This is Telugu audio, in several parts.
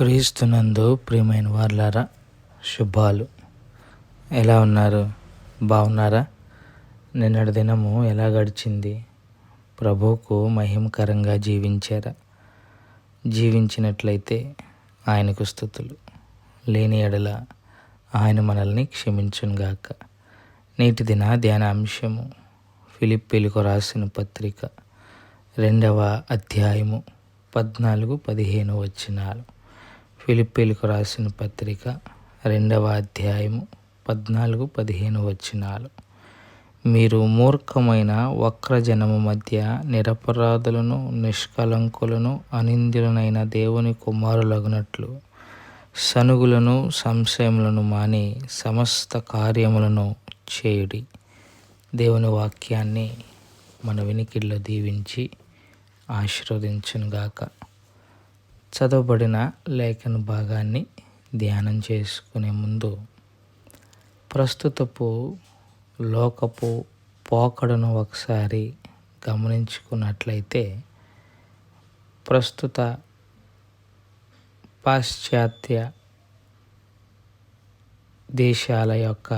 క్రీస్తునందు ప్రియమైన వార్లారా శుభాలు. ఎలా ఉన్నారు? బాగున్నారా నిన్నటి దినము ఎలా గడిచింది? ప్రభువుకు మహిమకరంగా జీవించారా? జీవించినట్లయితే ఆయనకు స్థుతులు. లేని ఎడల ఆయన మనల్ని క్షమించునుగాక. నేటి దిన ధ్యాన అంశము ఫిలిప్పీలకు రాసిన పత్రిక రెండవ అధ్యాయము పద్నాలుగు పదిహేను వచ్చినాలు ఫిలిప్పీలకు రాసిన పత్రిక రెండవ అధ్యాయము పద్నాలుగు పదిహేను వచ్చినాలు మీరు మూర్ఖమైన వక్రజనము మధ్య నిరపరాధులను నిష్కలంకులను అనిందులనైన దేవుని కుమారులగునట్లు సనుగులను సంశయములను మాని సమస్త కార్యములను చేయుడి. దేవుని వాక్యాన్ని మన వినికిడిలో దీవించి ఆశీర్వదించునుగాక. చదవబడిన లేఖన భాగాన్ని ధ్యానం చేసుకునే ముందు ప్రస్తుతపు లోకపు పోకడను ఒకసారి గమనించుకున్నట్లయితే ప్రస్తుత పాశ్చాత్య దేశాల యొక్క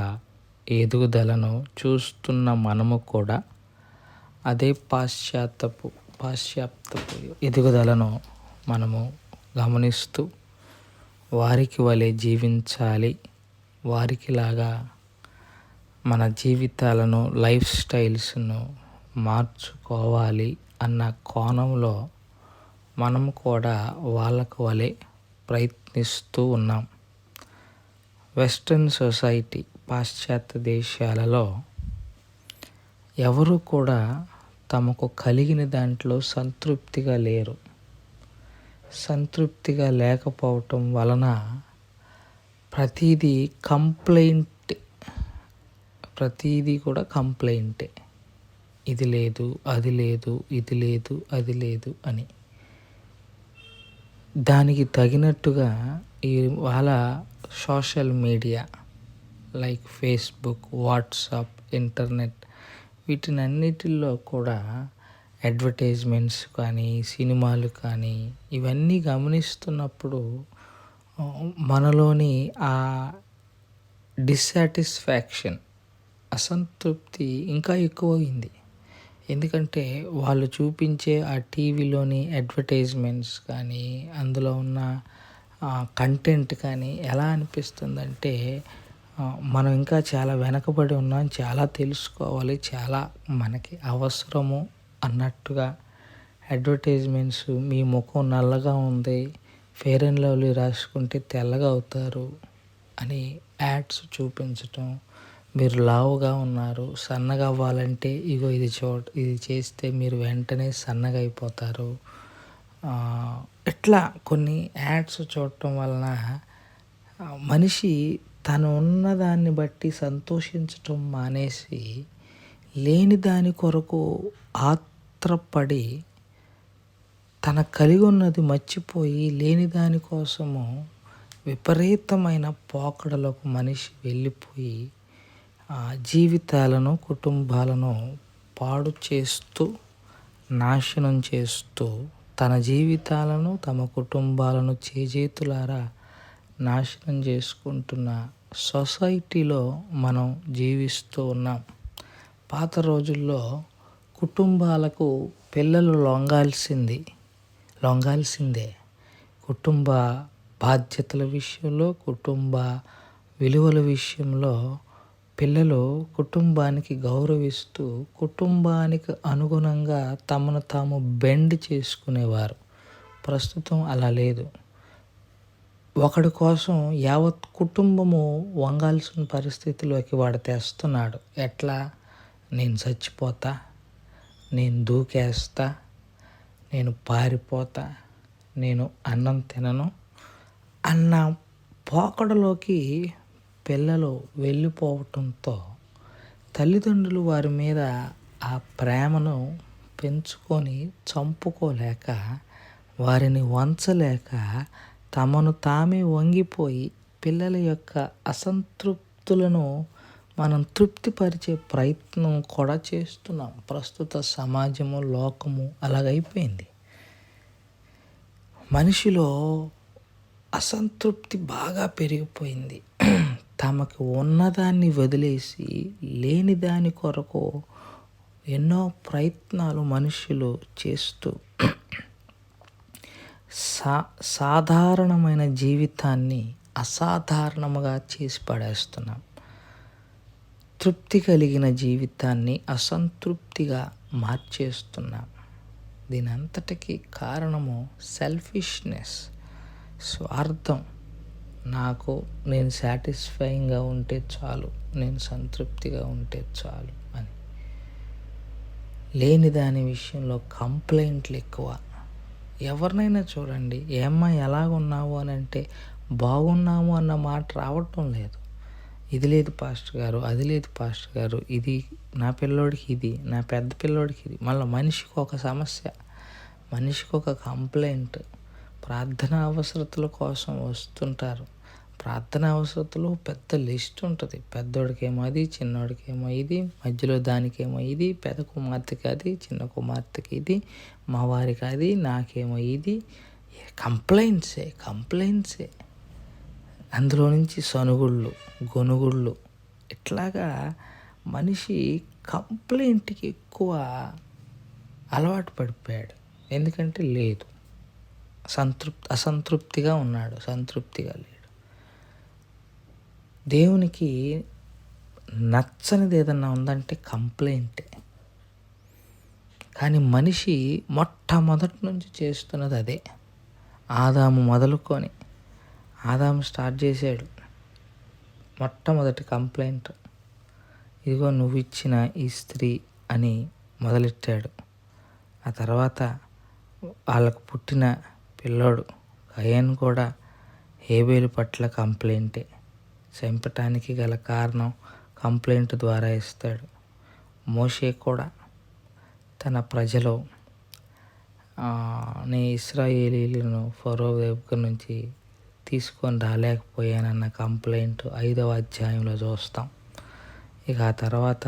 ఎదుగుదలను చూస్తున్న మనము కూడా అదే పాశ్చాత్యపు పాశ్చాత్యపు ఎదుగుదలను మనము గమనిస్తూ వారికి వలె జీవించాలి. వారికిలాగా మన జీవితాలను లైఫ్ స్టైల్స్ను మార్చుకోవాలి అన్న కోణంలో మనం కూడా వాళ్ళకు వలె ప్రయత్నిస్తూ ఉన్నాం. వెస్ట్రన్ సొసైటీ పాశ్చాత్య దేశాలలో ఎవరు కూడా తమకు కలిగిన దాంట్లో సంతృప్తిగా లేరు. సంతృప్తిగా లేకపోవటం వలన ప్రతిదీ కంప్లైంట్ ప్రతిదీ కూడా కంప్లైంటే. ఇది లేదు అది లేదు ఇది లేదు అది లేదు అని. దానికి తగినట్టుగా ఇవాళ social media like Facebook WhatsApp internet వీటినన్నిటిల్లో కూడా అడ్వర్టైజ్మెంట్స్ కానీ సినిమాలు కానీ ఇవన్నీ గమనిస్తున్నప్పుడు మనలోని ఆ డిస్సాటిస్ఫాక్షన్ అసంతృప్తి ఇంకా ఎక్కువైంది. ఎందుకంటే వాళ్ళు చూపించే ఆ టీవీలోని అడ్వర్టైజ్మెంట్స్ కానీ అందులో ఉన్న కంటెంట్ కానీ ఎలా అనిపిస్తుందంటే మనం ఇంకా చాలా వెనకబడి ఉన్నాం చాలా తెలుసుకోవాలి చాలా మనకి అవసరము అన్నట్టుగా అడ్వర్టైజ్మెంట్స్ మీ ముఖం నల్లగా ఉంది ఫేర్ అండ్ లవ్లీ రాసుకుంటే తెల్లగా అవుతారు అని యాడ్స్ చూపించటం. మీరు లావుగా ఉన్నారు సన్నగా అవ్వాలంటే ఇగో ఇది చూ ఇది చేస్తే మీరు వెంటనే సన్నగా అయిపోతారు. ఇట్లా కొన్ని యాడ్స్ చూడటం వలన మనిషి తను ఉన్నదాన్ని బట్టి సంతోషించటం మానేసి లేని దాని కొరకు ఆత్రపడి తన కలిగి ఉన్నది మర్చిపోయి లేని దానికోసము విపరీతమైన పోకడలకు మనిషి వెళ్ళిపోయి జీవితాలను కుటుంబాలను పాడు చేస్తూ నాశనం చేస్తూ తన జీవితాలను తమ కుటుంబాలను చేజేతులారా నాశనం చేసుకుంటున్న సొసైటీలో మనం జీవిస్తూ ఉన్నాం. పాత రోజుల్లో కుటుంబాలకు పిల్లలు లొంగాల్సింది లొంగాల్సిందే. కుటుంబ బాధ్యతల విషయంలో కుటుంబ విలువల విషయంలో పిల్లలు కుటుంబానికి గౌరవిస్తూ కుటుంబానికి అనుగుణంగా తమను తాము బెండ్ చేసుకునేవారు. ప్రస్తుతం అలా లేదు. ఒకడి కోసం యావత్ కుటుంబము వంగాల్సిన పరిస్థితిలోకి వాడు తెస్తున్నాడు. ఎట్లా? నేను చచ్చిపోతా. నేను దూకేస్తా నేను పారిపోతా నేను అన్నం తినను అన్న పోకడలోకి పిల్లలు వెళ్ళిపోవటంతో తల్లిదండ్రులు వారి మీద ఆ ప్రేమను పెంచుకొని చంపుకోలేక వారిని వంచలేక తమను తామే వంగిపోయి పిల్లల యొక్క అసంతృప్తులను మనం తృప్తిపరిచే ప్రయత్నం కూడా చేస్తున్నాం. ప్రస్తుత సమాజము లోకము అలాగైపోయింది. మనిషిలో అసంతృప్తి బాగా పెరిగిపోయింది. తమకు ఉన్నదాన్ని వదిలేసి లేని దాని కొరకు ఎన్నో ప్రయత్నాలు మనుషులు చేస్తూ సా సాధారణమైన జీవితాన్ని అసాధారణముగా చేసి పడేస్తున్నాం. తృప్తి కలిగిన జీవితాన్ని అసంతృప్తిగా మార్చేస్తున్నాం దీని అంతటికీ కారణము సెల్ఫిష్నెస్ స్వార్థం. నాకు నేను సాటిస్ఫైయింగ్గా ఉంటే చాలు నేను సంతృప్తిగా ఉంటే చాలు అని. లేని దాని విషయంలో కంప్లైంట్లు ఎక్కువ. ఎవరినైనా చూడండి ఏమ్మా ఎలాగున్నావు? అని అంటే బాగున్నాము అన్న మాట రావటం లేదు. ఇది లేదు పాస్టర్ గారు అది లేదు పాస్టర్ గారు ఇది నా పిల్లోడికి ఇది నా పెద్ద పిల్లోడికి ఇది. మళ్ళీ మనిషికి ఒక సమస్య మనిషికి ఒక కంప్లైంట్. ప్రార్థన అవసరతల కోసం వస్తుంటారు. ప్రార్థన అవసరతలు పెద్ద లిస్ట్ ఉంటుంది. పెద్దోడికేమో అది చిన్నోడికేమో ఇది మధ్యలో దానికేమో ఇది పెద్ద కుమార్తెకి అది చిన్న కుమార్తెకి ఇది మా వారికి అది నాకేమో ఇది. కంప్లైంట్సే కంప్లైంట్సే. అందులో నుంచి సనుగుళ్ళు గొనుగుళ్ళు ఇట్లాగా మనిషి కంప్లైంట్కి ఎక్కువ అలవాటు పడిపోయాడు. ఎందుకంటే లేదు. సంతృప్తి అసంతృప్తిగా ఉన్నాడు. సంతృప్తిగా లేడు. దేవునికి నచ్చనిది ఏదన్నా ఉందంటే కంప్లైంటే. కానీ మనిషి మొట్టమొదటి నుంచి చేస్తున్నది అదే. ఆదాము మొదలుకొని ఆదాం స్టార్ట్ చేశాడు. మొట్టమొదటి కంప్లైంట్ ఇదిగో నువ్వు ఇచ్చిన ఈ స్త్రీ అని మొదలెట్టాడు. ఆ తర్వాత వాళ్ళకు పుట్టిన పిల్లోడు కయన్ కూడా హేబేలు పట్ల కంప్లైంటే చంపటానికి గల కారణం కంప్లైంట్ ద్వారా ఇస్తాడు. మోషే కూడా తన ప్రజలు నీ ఇస్రాయేలీలను ఫరో వైపు నుంచి తీసుకొని రాలేకపోయానన్న కంప్లైంట్ ఐదవ అధ్యాయంలో చూస్తాం. ఇక ఆ తర్వాత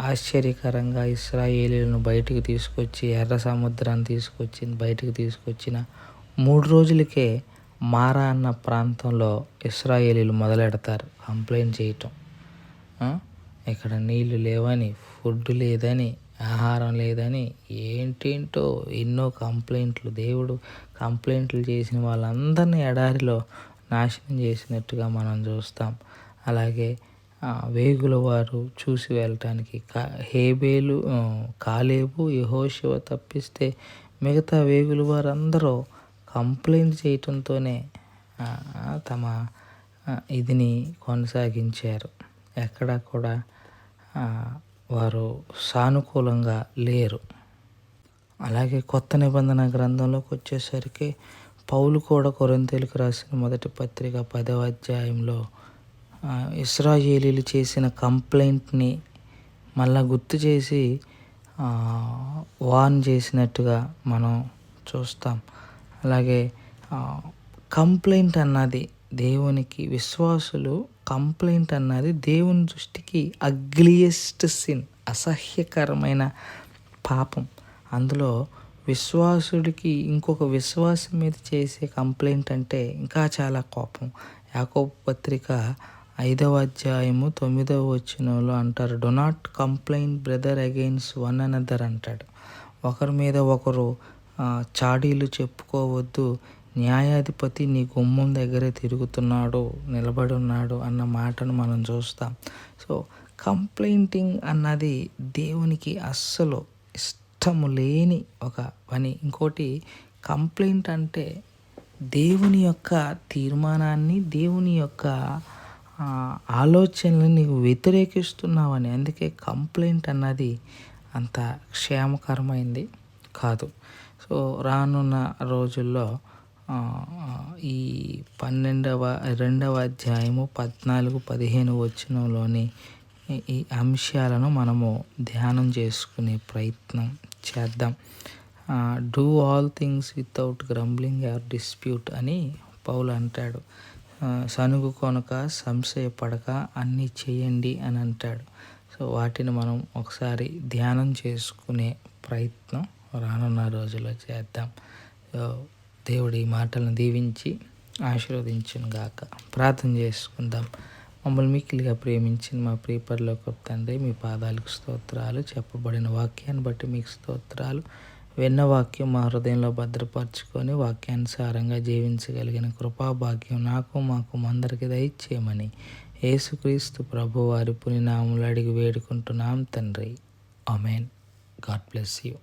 ఆశ్చర్యకరంగా ఇస్రాయేలీలను బయటకు తీసుకొచ్చి ఎర్ర సముద్రాన్ని తీసుకొచ్చి బయటకు తీసుకొచ్చిన మూడు రోజులకే మారా అన్న ప్రాంతంలో ఇస్రాయేలీలు మొదలెడతారు కంప్లైంట్ చేయటం. ఇక్కడ నీళ్ళు లేవని ఫుడ్ లేదని ఆహారం లేదని ఏంటేంటో ఎన్నో కంప్లైంట్లు. దేవుడు కంప్లైంట్లు చేసిన వాళ్ళందరినీ ఎడారిలో నాశనం చేసినట్టుగా మనం చూస్తాం. అలాగే వేగుల వారు చూసి వెళ్ళటానికి కా హేబేలు కాలేబు యహోశివ తప్పిస్తే మిగతా వేగుల వారందరూ కంప్లైంట్ చేయటంతోనే తమ ఇదిని కొనసాగించారు. ఎక్కడ కూడా వారు సానుకూలంగా లేరు. అలాగే కొత్త నిబంధన గ్రంథంలోకి వచ్చేసరికి పౌలు కూడా కొరంతేలకు రాసిన మొదటి పత్రిక పదవ అధ్యాయంలో ఇస్రాయేలీలు చేసిన కంప్లైంట్ని మళ్ళా గుర్తు చేసి వార్న్ చేసినట్టుగా మనం చూస్తాం. అలాగే కంప్లైంట్ అన్నది దేవునికి విశ్వాసులు కంప్లైంట్ అన్నది దేవుని దృష్టికి అగ్లియెస్ట్ సిన్ అసహ్యకరమైన పాపం. అందులో విశ్వాసుడికి ఇంకొక విశ్వాసం మీద చేసే కంప్లైంట్ అంటే ఇంకా చాలా కోపం. యాకోబ పత్రిక ఐదవ అధ్యాయము తొమ్మిదవ వచ్చినలో అంటారు do not complaint brother against one another అంటాడు. ఒకరి మీద ఒకరు చాడీలు చెప్పుకోవద్దు న్యాయాధిపతి నీ గుమ్మం దగ్గరే తిరుగుతున్నాడు నిలబడి ఉన్నాడు అన్న మాటను మనం చూస్తాం. సో కంప్లైంటింగ్ అన్నది దేవునికి అస్సలు ఇష్టము లేని ఒక పని. ఇంకోటి కంప్లైంట్ అంటే దేవుని యొక్క తీర్మానాన్ని దేవుని యొక్క ఆలోచనలు నీకు వ్యతిరేకిస్తున్నావని. అందుకే కంప్లైంట్ అన్నది అంత క్షేమకరమైంది కాదు. సో రానున్న రోజుల్లో ఈ పన్నెండవ రెండవ అధ్యాయము పద్నాలుగు పదిహేను వచ్చినలోని ఈ అంశాలను మనము ధ్యానం చేసుకునే ప్రయత్నం చేద్దాం. Do all things without grumbling or dispute అని పౌలు అంటాడు. సనుగు కొనక సంశయపడక అన్నీ చేయండి అని అంటాడు. సో వాటిని మనం ఒకసారి ధ్యానం చేసుకునే ప్రయత్నం రానున్న రోజుల్లో చేద్దాం. సో దేవుడు ఈ మాటలను దీవించి ఆశీర్వదించును గాక ప్రార్థన చేసుకుందాం. మమ్మల్ని మిక్కిలిగా ప్రేమించిన మా ప్రియపరలోకి తండ్రి మీ పాదాలకు స్తోత్రాలు. చెప్పబడిన వాక్యాన్ని బట్టి మీకు స్తోత్రాలు. విన్న వాక్యం మా హృదయంలో భద్రపరచుకొని వాక్యానుసారంగా జీవించగలిగిన కృపాభాగ్యం నాకు మాకు అందరికీ దయచేయమని యేసుక్రీస్తు ప్రభు వారి పునినాములు అడిగి వేడుకుంటున్నాం తండ్రి. Amen God bless you.